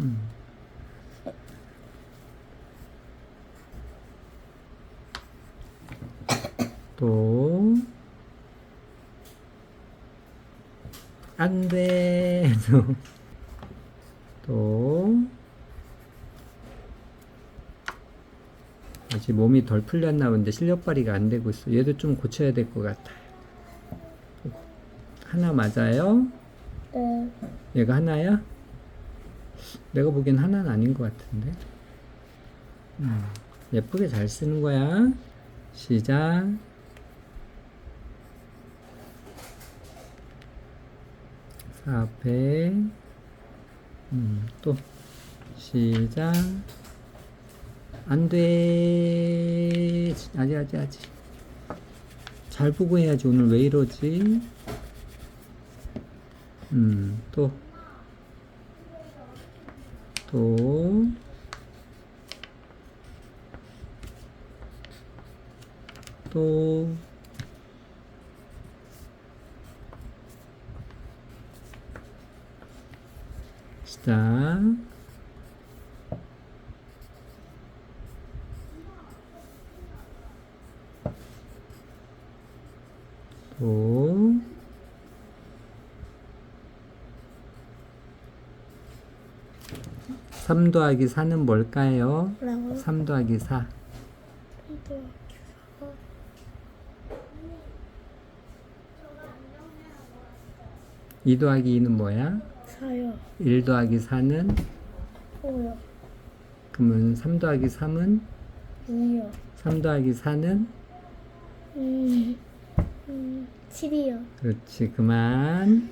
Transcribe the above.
음. 또, 안 돼. 또, 아직 몸이 덜 풀렸나 본데 실력 발휘가 안 되고 있어. 얘도 좀 고쳐야 될 것 같아. 하나 맞아요? 네. 얘가 하나야? 내가 보기엔 하나는 아닌 것 같은데. 음, 예쁘게 잘 쓰는 거야. 시작. 사페. 음, 또. 시작. 안 돼. 아직, 아직, 아직. 잘 보고 해야지. 오늘 왜 이러지? 음, 또. 또. 또. 시작. 또. 3 더하기 4는 뭘까요? 뭐라고? 3 더하기 4. 또2 더하기 2는 뭐야? 사요. 1 더하기 4는? 오요. 그러면 3 더하기 3은? 이요. 3 더하기 4는? 음. 음. 칠이요. 그렇지, 그만.